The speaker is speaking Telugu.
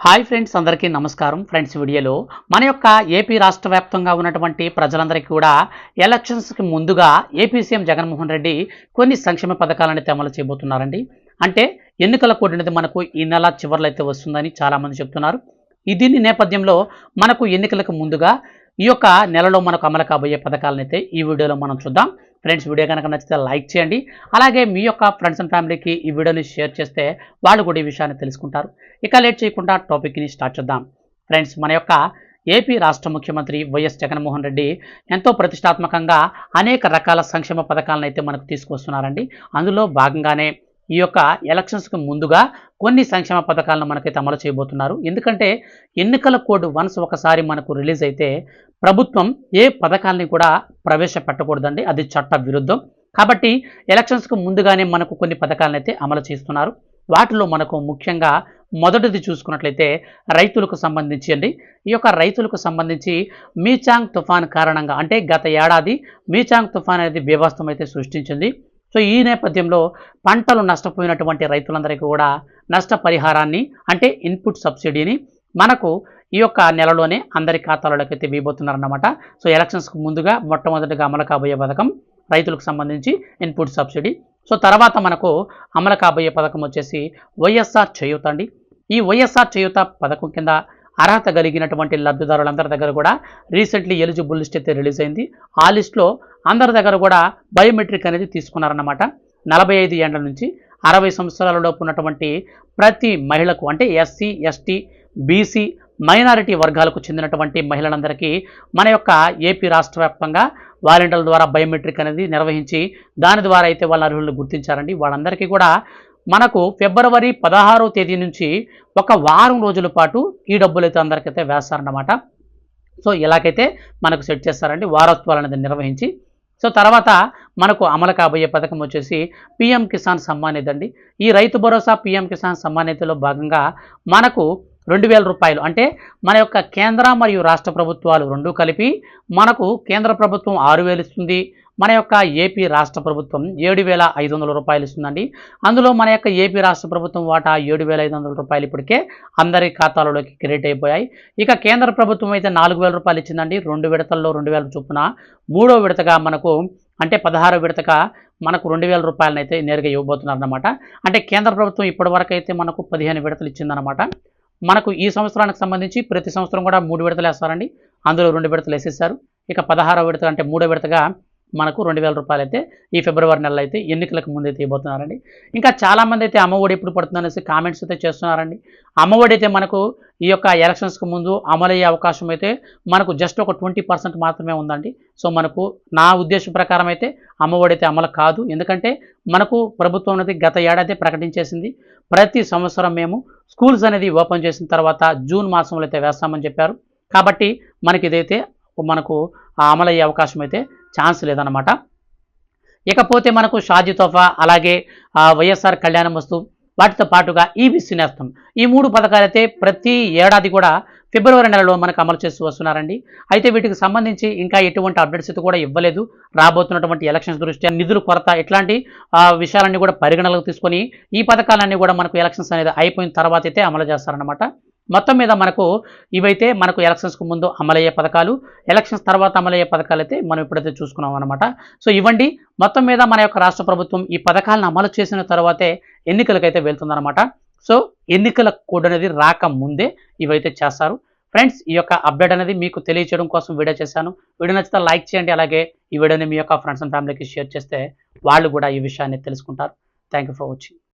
హాయ్ ఫ్రెండ్స్ అందరికీ నమస్కారం. ఫ్రెండ్స్ వీడియోలో మన యొక్క ఏపీ రాష్ట్ర వ్యాప్తంగా ఉన్నటువంటి ప్రజలందరికీ కూడా ఎలక్షన్స్కి ముందుగా ఏపీ సీఎం జగన్మోహన్ రెడ్డి కొన్ని సంక్షేమ పథకాలను అమలు చేయబోతున్నారండి. అంటే ఎన్నికల కోడ్ అనేది మనకు ఈ నెల చివరిలో అయితే వస్తుందని చాలామంది చెప్తున్నారు. దీని నేపథ్యంలో మనకు ఎన్నికలకు ముందుగా ఈ యొక్క నెలలో మనకు అమలు కాబోయే పథకాలనైతే ఈ వీడియోలో మనం చూద్దాం. ఫ్రెండ్స్ వీడియో కనుక నచ్చితే లైక్ చేయండి. అలాగే మీ యొక్క ఫ్రెండ్స్ అండ్ ఫ్యామిలీకి ఈ వీడియోని షేర్ చేస్తే వాళ్ళు కూడా ఈ విషయాన్ని తెలుసుకుంటారు. ఇక లేట్ చేయకుండా టాపిక్ని స్టార్ట్ చేద్దాం. ఫ్రెండ్స్ మన యొక్క ఏపీ రాష్ట్ర ముఖ్యమంత్రి వైఎస్ జగన్మోహన్ రెడ్డి ఎంతో ప్రతిష్టాత్మకంగా అనేక రకాల సంక్షేమ పథకాలను అయితే మనకు తీసుకొస్తున్నారండి. అందులో భాగంగానే ఈ యొక్క ఎలక్షన్స్కి ముందుగా కొన్ని సంక్షేమ పథకాలను మనకైతే అమలు చేయబోతున్నారు. ఎందుకంటే ఎన్నికల కోడ్ వన్స్ ఒకసారి మనకు రిలీజ్ అయితే ప్రభుత్వం ఏ పథకాలని కూడా ప్రవేశపెట్టకూడదండి. అది చట్ట విరుద్ధం. కాబట్టి ఎలక్షన్స్కు ముందుగానే మనకు కొన్ని పథకాలను అయితే అమలు చేస్తున్నారు. వాటిలో మనకు ముఖ్యంగా మొదటిది చూసుకున్నట్లయితే రైతులకు సంబంధించి అండి. ఈ యొక్క రైతులకు సంబంధించి మీచాంగ్ తుఫాన్ కారణంగా అంటే గత ఏడాది మీచాంగ్ తుఫాన్ అనేది బీభత్సం అయితే సృష్టించింది. సో ఈ నేపథ్యంలో పంటలు నష్టపోయినటువంటి రైతులందరికీ కూడా నష్టపరిహారాన్ని అంటే ఇన్పుట్ సబ్సిడీని మనకు ఈ యొక్క నెలలోనే అందరి ఖాతాలలోకి అయితే వేయబోతున్నారన్నమాట. సో ఎలక్షన్స్కి ముందుగా మొట్టమొదటిగా అమలు కాబోయే పథకం రైతులకు సంబంధించి ఇన్పుట్ సబ్సిడీ. సో తర్వాత మనకు అమలు కాబోయే పథకం వచ్చేసి వైఎస్ఆర్ చేయూత అండి. ఈ వైఎస్ఆర్ చేయూత పథకం కింద అర్హత కలిగినటువంటి లబ్ధిదారులందరి దగ్గర కూడా రీసెంట్లీ ఎలిజిబుల్ లిస్ట్ అయితే రిలీజ్ అయింది. ఆ లిస్ట్లో అందరి దగ్గర కూడా బయోమెట్రిక్ అనేది తీసుకున్నారన్నమాట. నలభై ఐదు ఏండ్ల నుంచి అరవై సంవత్సరాలలోపు ఉన్నటువంటి ప్రతి మహిళకు అంటే ఎస్సీ ఎస్టీ బీసీ మైనారిటీ వర్గాలకు చెందినటువంటి మహిళలందరికీ మన యొక్క ఏపీ రాష్ట్ర వ్యాప్తంగా వాలంటీర్ల ద్వారా బయోమెట్రిక్ అనేది నిర్వహించి దాని ద్వారా అయితే వాళ్ళ అర్హులను గుర్తించారండి. వాళ్ళందరికీ కూడా మనకు ఫిబ్రవరి పదహారో తేదీ నుంచి ఒక వారం రోజుల పాటు ఈ డబ్బులు అయితే అందరికైతే వేస్తారన్నమాట. సో ఇలాగైతే మనకు సెట్ చేస్తారండి వారత్వాలు అనేది నిర్వహించి. సో తర్వాత మనకు అమలు కాబోయే పథకం వచ్చేసి పిఎం కిసాన్ సమ్మాన్ నిధి అండి. ఈ రైతు భరోసా పిఎం కిసాన్ సమ్మాన్ నిధిలో భాగంగా మనకు రెండు వేల రూపాయలు అంటే మన యొక్క కేంద్ర మరియు రాష్ట్ర ప్రభుత్వాలు రెండు కలిపి మనకు కేంద్ర ప్రభుత్వం ఆరు వేలు ఇస్తుంది. మన యొక్క ఏపీ రాష్ట్ర ప్రభుత్వం ఏడు వేల ఐదు వందల రూపాయలు ఇస్తుందండి. అందులో మన యొక్క ఏపీ రాష్ట్ర ప్రభుత్వం వాటా ఏడు వేల ఐదు వందల రూపాయలు ఇప్పటికే అందరి ఖాతాలలోకి క్రెడిట్ అయిపోయాయి. ఇక కేంద్ర ప్రభుత్వం అయితే నాలుగు వేల రూపాయలు ఇచ్చిందండి. రెండు విడతల్లో రెండు వేల చొప్పున. మూడో విడతగా మనకు అంటే పదహారో విడతగా మనకు రెండు వేల రూపాయలను అయితే నేరుగా ఇవ్వబోతున్నారు అనమాట అంటే కేంద్ర ప్రభుత్వం ఇప్పటివరకు అయితే మనకు పదిహేను విడతలు ఇచ్చిందనమాట మనకు ఈ సంవత్సరానికి సంబంధించి ప్రతి సంవత్సరం కూడా మూడు విడతలు వేస్తారండి. అందులో రెండు విడతలు వేసేసారు. ఇక పదహారో విడత అంటే మూడో విడతగా మనకు రెండు వేల రూపాయలు అయితే ఈ ఫిబ్రవరి నెలలో అయితే ఎన్నికలకు ముందు అయితే ఇవ్వబోతున్నారండి. ఇంకా చాలామంది అయితే అమ్మఒడి ఎప్పుడు పడుతుంది అనేసి కామెంట్స్ అయితే చేస్తున్నారండి. అమ్మఒడి అయితే మనకు ఈ యొక్క ఎలక్షన్స్కి ముందు అమలయ్యే అవకాశం అయితే మనకు జస్ట్ ఒక ట్వంటీ పర్సెంట్ మాత్రమే ఉందండి. సో మనకు నా ఉద్దేశం ప్రకారం అయితే అమ్మఒడి అయితే అమలు కాదు. ఎందుకంటే మనకు ప్రభుత్వం అనేది గత ఏడాది ప్రకటించేసింది. ప్రతి సంవత్సరం మేము స్కూల్స్ అనేది ఓపెన్ చేసిన తర్వాత జూన్ మాసంలో అయితే వేస్తామని చెప్పారు. కాబట్టి మనకి ఇదైతే మనకు అమలయ్యే అవకాశం అయితే ఛాన్స్ లేదనమాట ఇకపోతే మనకు షాజీ తోఫా అలాగే వైఎస్ఆర్ కళ్యాణం వస్తు వాటితో పాటుగా ఈబీసీ నేస్తం. ఈ మూడు పథకాలైతే ప్రతి ఏడాది కూడా ఫిబ్రవరి నెలలో మనకు అమలు చేస్తూ వస్తున్నారండి. అయితే వీటికి సంబంధించి ఇంకా ఎటువంటి అప్డేట్స్ అయితే కూడా ఇవ్వలేదు. రాబోతున్నటువంటి ఎలక్షన్స్ దృష్ట్యా నిధుల కొరత ఇట్లాంటి విషయాలన్నీ కూడా పరిగణలోకి తీసుకొని ఈ పథకాలన్నీ కూడా మనకు ఎలక్షన్స్ అనేది అయిపోయిన తర్వాత అయితే అమలు చేస్తారనమాట మొత్తం మీద మనకు ఇవైతే మనకు ఎలక్షన్స్కు ముందు అమలయ్యే పథకాలు ఎలక్షన్స్ తర్వాత అమలయ్యే పథకాలు అయితే మనం ఇప్పుడైతే చూసుకున్నాం అనమాట సో ఇవ్వండి. మొత్తం మీద మన యొక్క రాష్ట్ర ప్రభుత్వం ఈ పథకాలను అమలు చేసిన తర్వాతే ఎన్నికలకైతే వెళ్తుందన్నమాట. సో ఎన్నికల కోడ్ అనేది రాక ముందే ఇవైతే చేస్తారు. ఫ్రెండ్స్ ఈ యొక్క అప్డేట్ అనేది మీకు తెలియచేయడం కోసం వీడియో చేశాను. వీడియో నచ్చితే లైక్ చేయండి. అలాగే ఈ వీడియోని మీ యొక్క ఫ్రెండ్స్ అండ్ ఫ్యామిలీకి షేర్ చేస్తే వాళ్ళు కూడా ఈ విషయాన్ని తెలుసుకుంటారు. Thank for watching.